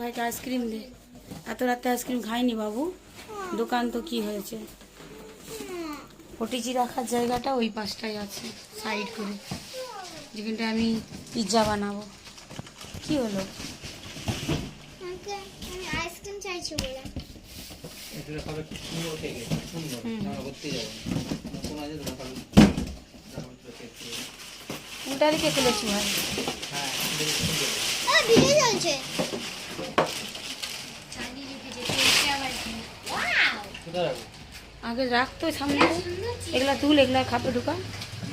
ভাইকে আইসক্রিম দে। এত রাতে আইসক্রিম খাইনি বাবু। দোকান তো কি হয়েছে? ওটিজি রাখার জায়গাটা ওই পাশটায় আছে সাইড করে। যেখানটা আমি পিৎজা বানাবো। কি হলো? আইসক্রিম চাইছি বলে। তুলেছি ভাই হ্যাঁ ভিডিও চলছে। আগে রাখতো সামনে। এগুলা তুল এগুলা খাপে ঢুকা।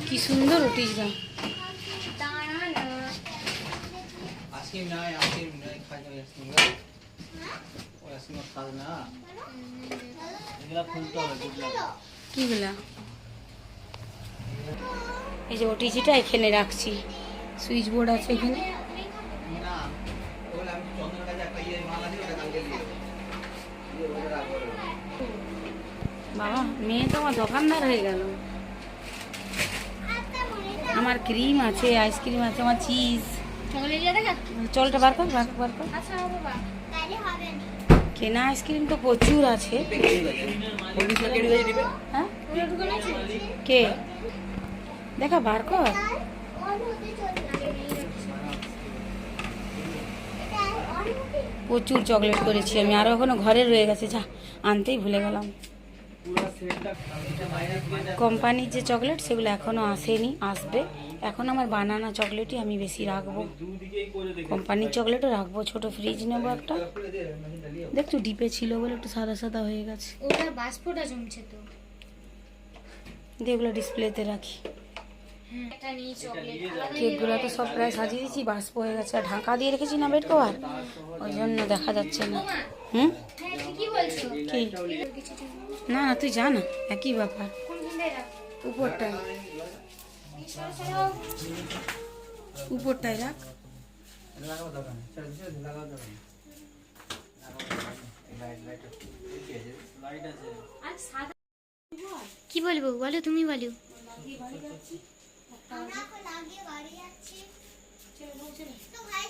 কি সুন্দর বুঝলাম কিগুলা এই যে ওটিজিটা এখানে রাখছি। সুইচ বোর্ড আছে এখানে। না বাবা মেয়ে তো আমার দোকানদার হয়ে গেল। আমার ক্রিম আছে আইসক্রিম আছে আমার চিজ চলটা বার কর বার কর, বার কর না। কেনা আইসক্রিম তো প্রচুর আছে। হ্যাঁ? কে? দেখা বার কর। প্রচুর চকলেট করেছি আমি আরও এখনও ঘরে রয়ে গেছে যা আনতেই ভুলে গেলাম। কোম্পানির যে চকলেট সেগুলো এখনও আসেনি আসবে। এখন আমার বানানা চকলেটই আমি বেশি রাখব। কোম্পানির চকলেটও রাখব ছোট ফ্রিজ নেব একটা। দেখছ ডিপে ছিল বলে একটু সাদা সাদা হয়ে গেছে। ওটা বাষ্পটা জমছে তো। দিয়ে এগুলো ডিসপ্লেতে রাখি। কেকগুলো তো সব প্রায় সাজিয়ে দিয়েছি বাষ্প হয়ে গেছে। আর ঢাকা দিয়ে রেখেছি না বেড কভার? ওই জন্য দেখা যাচ্ছে না। হুম? হ্যাঁ কি? না না তুই জানা একই ব্যাপার। উপরটায়। উপরটায় রাখ। কি বলব? বলো তুমি বলো। তো ভাই